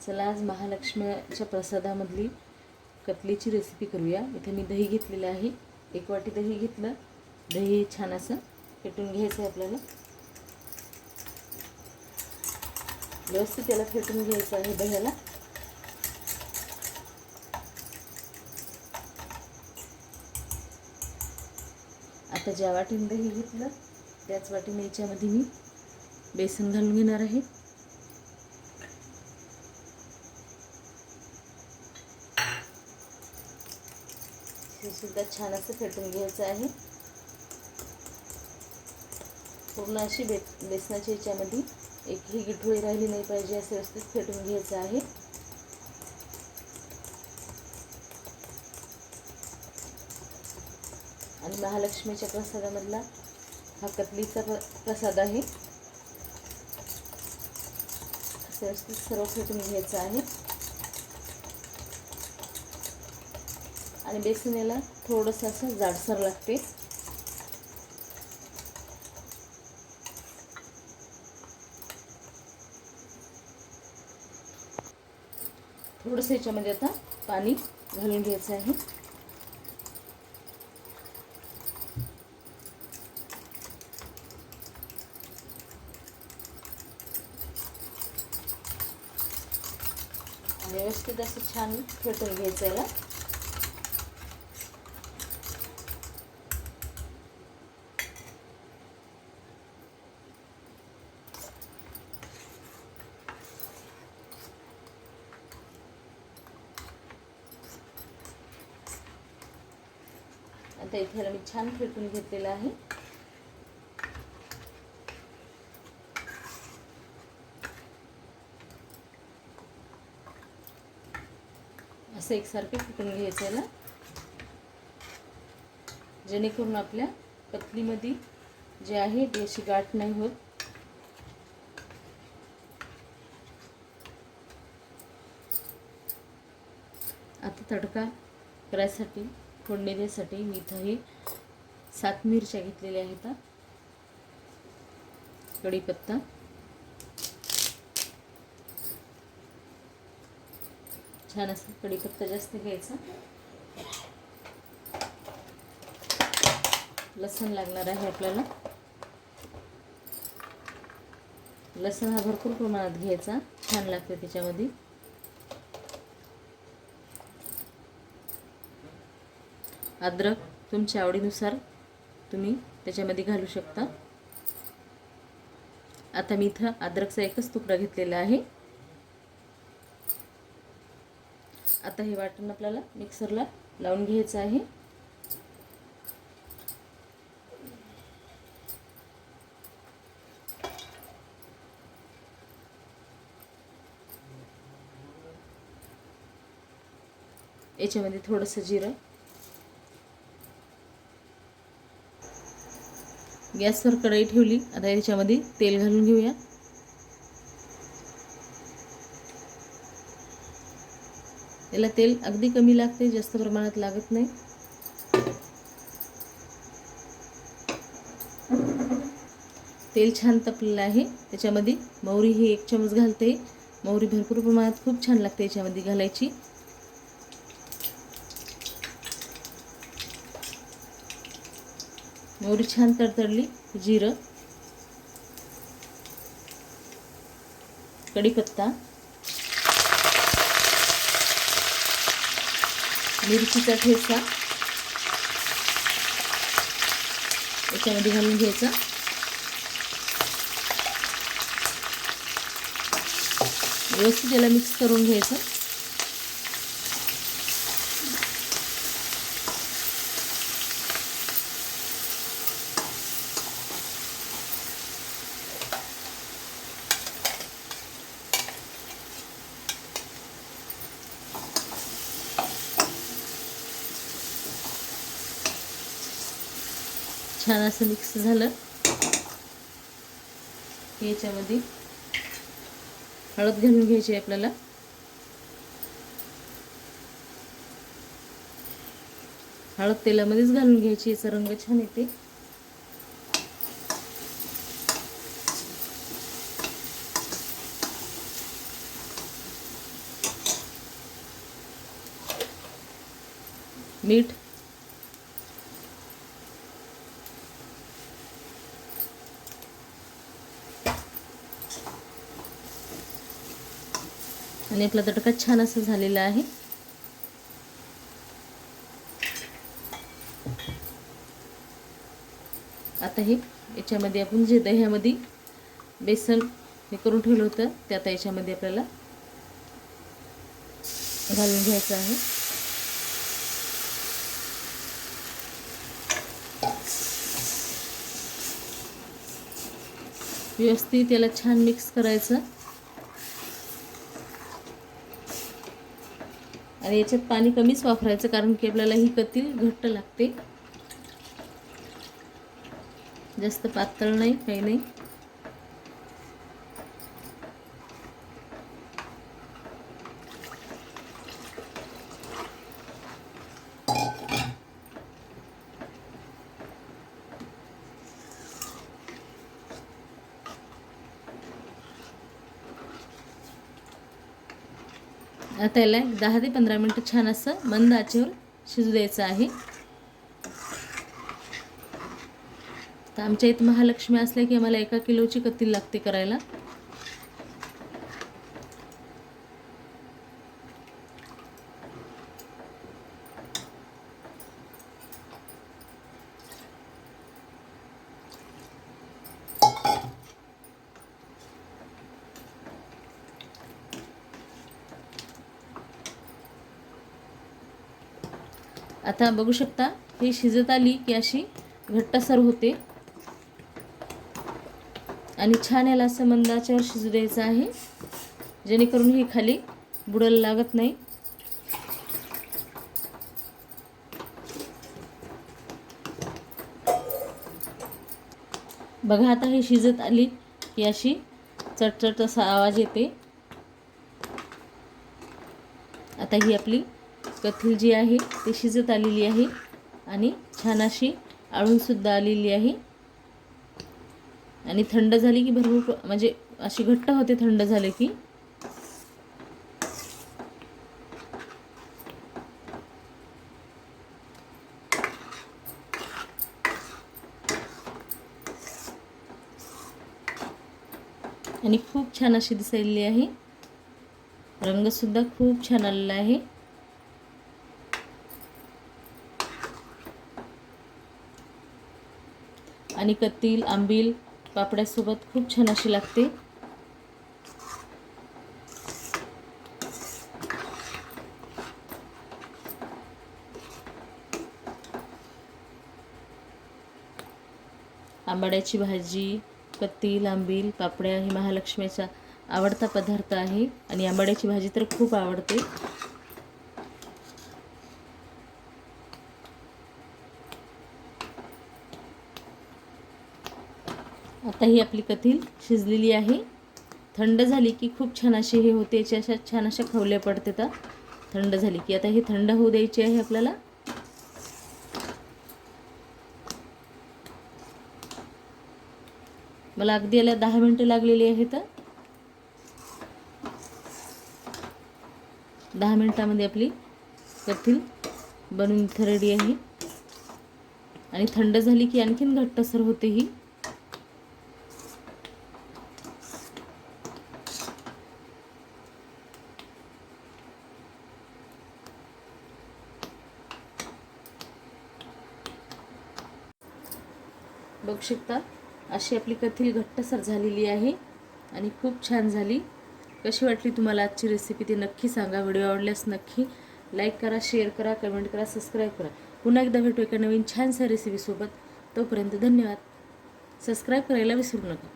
चला आज महालक्ष्मीच्या प्रसादामधली कतलीची रेसिपी करूया. इथे मी दही घेतलेलं आहे. एक वाटी दही घेतलं. दही छान असं फेटून घ्यायचं आहे आपल्याला. व्यवस्थित त्याला फेटून घ्यायचं आहे दह्याला. आता ज्या वाटीने दही घेतलं त्याच वाटीने याच्यामध्ये मी बेसन घालून घेणार आहे. सुद्धा छान असं फेटून घ्यायचं आहे. पूर्ण अशी बे बेसनाच्या याच्यामध्ये एकही गिठोळी राहिली नाही पाहिजे असं व्यवस्थित फेटून घ्यायचं आहे. आणि महालक्ष्मीच्या प्रसादामधला हा कतलीचा प्रसाद आहे. असं व्यवस्थित सर्व फेटून घ्यायचं आहे. आणि बेसन याला थोडंसं असं जाडसर लागते. थोडंसं याच्यामध्ये आता पाणी घालून घ्यायचं आहे. आणि व्यवस्थित असं छान फेटून घ्यायचं याला. आता इथे याला मी छान फेटून घेतलेलं आहे. असं एकसारखे फुटून घ्यायचं याला. जेणेकरून आपल्या पतलीमध्ये जे आहे ती अशी गाठ नाही होत. आता तडका करायसाठी फोडणी देण्यासाठी मी इथं हे सात मिरच्या घेतलेल्या आहेत. कढीपत्ता. छान असं कढीपत्ता जास्त घ्यायचा. लसण लागणार आहे आपल्याला. लसण हा भरपूर प्रमाणात घ्यायचा. छान लागते त्याच्यामध्ये. अद्रक तुमच्या आवडीनुसार तुम्ही त्याच्यामध्ये घालू शकता. आता मी इथं अद्रकचा एकच तुकडा घेतलेला आहे. आता हे वाटण आपल्याला मिक्सरला लावून घ्यायचं आहे. याच्यामध्ये थोडंसं जिरं गॅसवर कढई ठेवली. आता याच्यामध्ये तेल घालून घेऊया. याला तेल अगदी कमी लागते जास्त प्रमाणात लागत नाही. तेल छान तपलेलं आहे. त्याच्यामध्ये मोहरी ही एक चमच घालते. मोहरी भरपूर प्रमाणात खूप छान लागते याच्यामध्ये घालायची. मोहरी छान तडतडली जिरं. कढीपत्ता. मिरचीचा ठेचा. याच्यामध्ये घालून घ्यायचा. व्यवस्थित याला मिक्स करून घ्यायचं. छान असं मिक्स झालं. याच्यामध्ये. हळद घालून घ्यायची आहे आपल्याला. हळद तेलामध्येच घालून घ्यायची याचा रंग छान येते. मीठ. आणि आपला तडका छान असं झालेला आहे. आता हे याच्यामध्ये आपण जे दह्यामध्ये बेसन हे करून ठेवलं होतं ते आता याच्यामध्ये आपल्याला घालून घ्यायचं आहे. व्यवस्थित याला छान मिक्स करायचं. आणि याच्यात पाणी कमीच वापरायचं कारण की आपल्याला ही कतील घट्ट लागते. जास्त पातळ नाही काही नाही. त्याला एक दहा ते पंधरा मिनटं छान असं मंद आचेवर शिजू द्यायचं आहे. तर आमच्या इथं महालक्ष्मी असल्या की आम्हाला एका किलोची कतील लागते करायला. आता बघू शकता ही शिजत आली की अशी घट्टसर होते. आणि छान याला असं मंदाच्यावर शिजू द्यायचं आहे जेणेकरून हे खाली बुडायला लागत नाही. बघा आता हे शिजत आली की अशी चटचट असा आवाज येते. आता ही आपली कथील जी आहे ती शिजत आलेली आहे आणि छान अशी आळूनसुद्धा आलेली आहे. आणि थंड झाली की भरपूर म्हणजे अशी घट्ट होते थंड झाले की. आणि खूप छान अशी दिसायली आहे. रंगसुद्धा खूप छान आलेला आहे. आणि कत्तील आंबील पापड्यासोबत खूप छान अशी लागते. आंबाड्याची भाजी कत्तील आंबील पापड्या ही महालक्ष्मीचा आवडता पदार्थ आहे. आणि आंबाड्याची भाजी तर खूप आवडते. आता ही आपली कथील शिजलेली आहे. थंड झाली की खूप छान अशी हे होते याच्या अशा छान अशा खवल्या पडते तर थंड झाली की आता हे थंड होऊ द्यायची आहे आपल्याला. मला अगदी याला दहा मिनटं लागलेली आहेत. दहा मिनटामध्ये आपली कथील बनून इथं रेडी आहे. आणि थंड झाली की आणखीन घट्टसर होते ही. बघू शकता. अशी आपली कथील घट्टसर झालेली आहे आणि खूप छान झाली. कशी वाटली तुम्हाला आजची रेसिपी ती नक्की सांगा. व्हिडिओ आवडल्यास नक्की लाईक करा शेअर करा कमेंट करा सबस्क्राईब करा. पुन्हा एकदा भेटू एका नवीन छानशा रेसिपीसोबत तोपर्यंत धन्यवाद. सबस्क्राईब करायला विसरू नका.